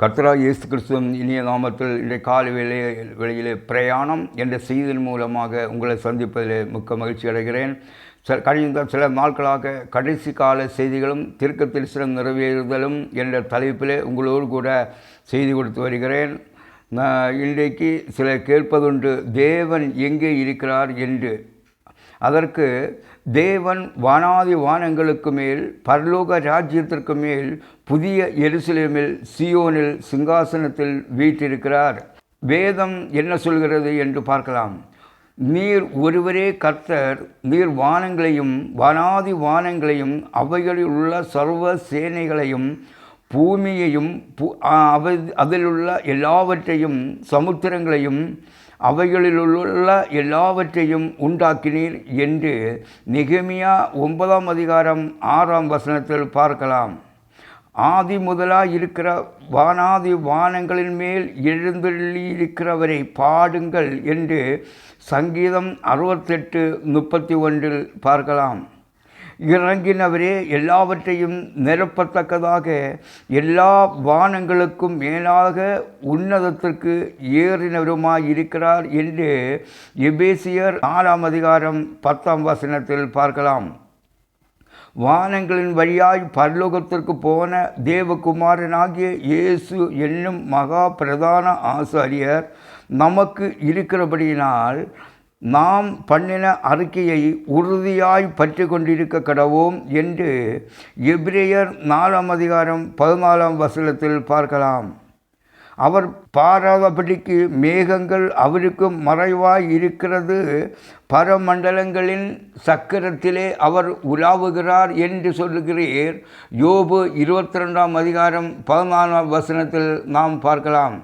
கர்த்தரா இயேசு கிறிஸ்துவம் இனிய நாமத்தில் இன்றைய காலை வேலை வெளியிலே பிரயாணம் என்ற செய்தியின் மூலமாக உங்களை சந்திப்பதில் மிக்க மகிழ்ச்சி அடைகிறேன். சில கழிந்த சில நாட்களாக கடைசி கால செய்திகளும் திருக்க தரிசனம் நிறைவேறுதலும் என்ற தலைப்பிலே உங்களோடு கூட செய்தி கொடுத்து வருகிறேன். நான் இன்றைக்கு சிலர் கேட்பதுண்டு தேவன் எங்கே இருக்கிறார்? என்று. அதற்கு தேவன் வானாதி வானங்களுக்கு மேல் பரலோக ராஜ்யத்திற்கு மேல் புதிய எருசலேமில் சியோனில் சிங்காசனத்தில் வீற்றிருக்கிறார். வேதம் என்ன சொல்கிறது என்று பார்க்கலாம். நீர் ஒருவரே கர்த்தர் நீர் வானங்களையும் வானாதி வானங்களையும் அவைகளில் உள்ள சர்வ சேனைகளையும் பூமியையும் அவை அதிலுள்ள எல்லாவற்றையும் சமுத்திரங்களையும் அவைகளிலுள்ள எல்லாவற்றையும் உண்டாக்கினீர் என்று நிகமியா ஒன்பதாம் அதிகாரம் ஆறாம் வசனத்தில் பார்க்கலாம். ஆதி முதலாக இருக்கிற வானாதி வானங்களின் மேல் எழுந்தள்ளியிருக்கிறவரை பாடுங்கள் என்று சங்கீதம் அறுபத்தெட்டு முப்பத்தி ஒன்றில் பார்க்கலாம். இறங்கினவரே எல்லாவற்றையும் நிரப்பத்தக்கதாக எல்லா வானங்களுக்கும் மேலாக உன்னதத்திற்கு ஏறினவருமாய் இருக்கிறார் என்று எபேசியர் நாலாம் அதிகாரம் பத்தாம் வசனத்தில் பார்க்கலாம். வானங்களின் வழியாய் பரலோகத்திற்கு போன தேவகுமாரனாகிய இயேசு என்னும் மகா பிரதான ஆசாரியர் நமக்கு இருக்கிறபடியினால் நாம் பண்ணின அறிக்கையை உறுதியாய் பற்றி கொண்டிருக்க கடவோம் என்று எப்ரேயர் நாலாம் அதிகாரம் பதினாலாம் வசனத்தில் பார்க்கலாம். அவர் பாராதபடிக்கு மேகங்கள் அவருக்கு மறைவாய் இருக்கிறது பரமண்டலங்களின் சக்கரத்திலே அவர் உலாவுகிறார் என்று சொல்லுகிறீர். யோபு இருபத்தி ரெண்டாம் அதிகாரம் பதினாலாம் வசனத்தில் நாம் பார்க்கலாம்.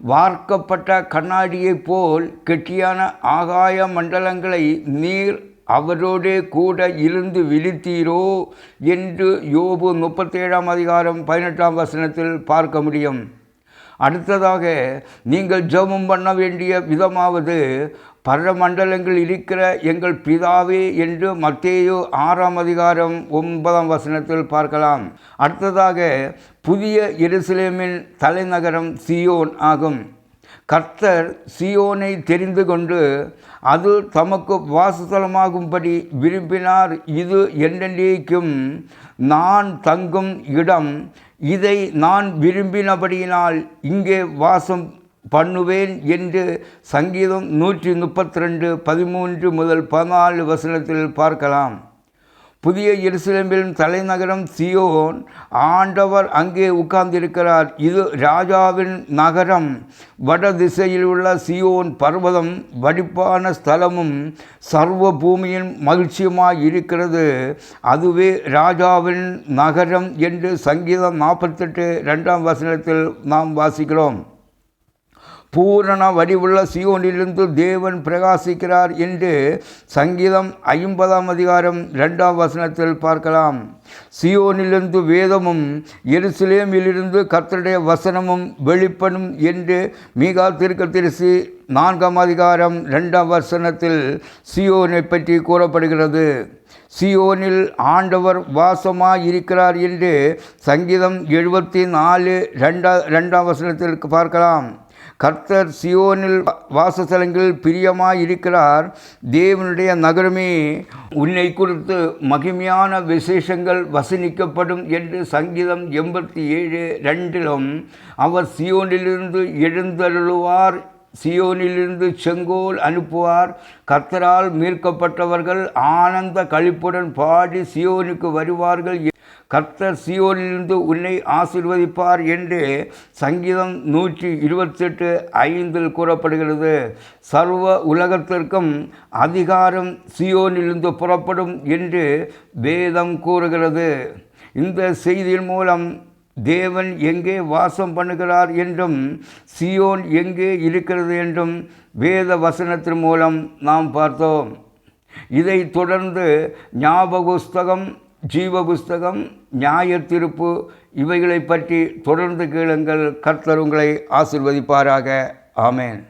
வார்க்கப்பட்ட கண்ணாடியைப் போல் கெட்டியான ஆகாய மண்டலங்களை நீர் அவரோடே கூட இருந்து விழித்தீரோ என்று யோபு முப்பத்தேழாம் அதிகாரம் பதினெட்டாம் வசனத்தில் பார்க்க முடியும். அடுத்ததாக நீங்கள் ஜெபம் பண்ண வேண்டிய விதமாவது பரமண்டலங்கள் இருக்கிற எங்கள் பிதாவே என்று மத்தேயு ஆறாம் அதிகாரம் ஒன்பதாம் வசனத்தில் பார்க்கலாம். அடுத்ததாக புதிய எருசலேமின் தலைநகரம் சியோன் ஆகும். கர்த்தர் சியோனை தெரிந்து கொண்டு அது தமக்கு வாசஸ்தலமாகும்படி விரும்பினார். இது என்றென்றைக்கும் நான் தங்கும் இடம் இதை நான் விரும்பினபடியினால் இங்கே வாசம் பண்ணுவேன் என்று சங்கீதம் நூற்றி முப்பத்தி ரெண்டு பதிமூன்று முதல் பதினாலு வசனத்தில் பார்க்கலாம். புதிய எருசலேமின் தலைநகரம் சியோன் ஆண்டவர் அங்கே உட்கார்ந்திருக்கிறார். இது ராஜாவின் நகரம். வட திசையில் உள்ள சியோன் பர்வதம் வடிப்பான ஸ்தலமும் சர்வ பூமியின் மகிழ்ச்சியுமாய் இருக்கிறது. அதுவே ராஜாவின் நகரம் என்று சங்கீதம் நாற்பத்தெட்டு ரெண்டாம் வசனத்தில் நாம் வாசிக்கிறோம். பூரண வடிவுள்ள சியோனிலிருந்து தேவன் பிரகாசிக்கிறார் என்று சங்கீதம் ஐம்பதாம் அதிகாரம் ரெண்டாம் வசனத்தில் பார்க்கலாம். சியோனிலிருந்து வேதமும் எருசலேமிலிருந்து கர்த்தருடைய வசனமும் வெளிப்படும் என்று மீகா திருக்கத்திரிசி நான்காம் அதிகாரம் ரெண்டாம் வசனத்தில் சியோனை பற்றி கூறப்படுகிறது. சியோனில் ஆண்டவர் வாசமாக இருக்கிறார் என்று சங்கீதம் எழுபத்தி நாலு ரெண்டா ரெண்டாம் வசனத்திற்கு பார்க்கலாம். கர்த்தர் சியோனில் வாசஸ்தலங்களில் பிரியமாய் இருக்கிறார் தேவனுடைய நகரமே உன்னை குறித்து மகிமையான விசேஷங்கள் வசனிக்கப்படும் என்று சங்கீதம் எண்பத்தி ஏழு ரெண்டிலும் அவர் சியோனிலிருந்து எழுந்தருளுவார் சியோனிலிருந்து செங்கோல் அனுப்புவார். கர்த்தரால் மீட்கப்பட்டவர்கள் ஆனந்த கழிப்புடன் பாடி சியோனுக்கு வருவார்கள் கர்த்தர் சியோனிலிருந்து உன்னை ஆசிர்வதிப்பார் என்று சங்கீதம் நூற்றி இருபத்தெட்டு ஐந்தில் கூறப்படுகிறது. சர்வ உலகத்திற்கும் அதிகாரம் சியோனிலிருந்து புறப்படும் என்று வேதம் கூறுகிறது. இந்த செய்தியின் மூலம் தேவன் எங்கே வாசம் பண்ணுகிறார் என்றும் சியோன் எங்கே இருக்கிறது என்றும் வேத வசனத்தின் மூலம் நாம் பார்த்தோம். இதை தொடர்ந்து ஞாபக புஸ்தகம் ஜீவ புஸ்தகம் நியாய திருப்பு இவைகளை பற்றி தொடர்ந்து கேளுங்கள். கர்த்தர் உங்களை ஆசிர்வதிப்பாராக. ஆமேன்.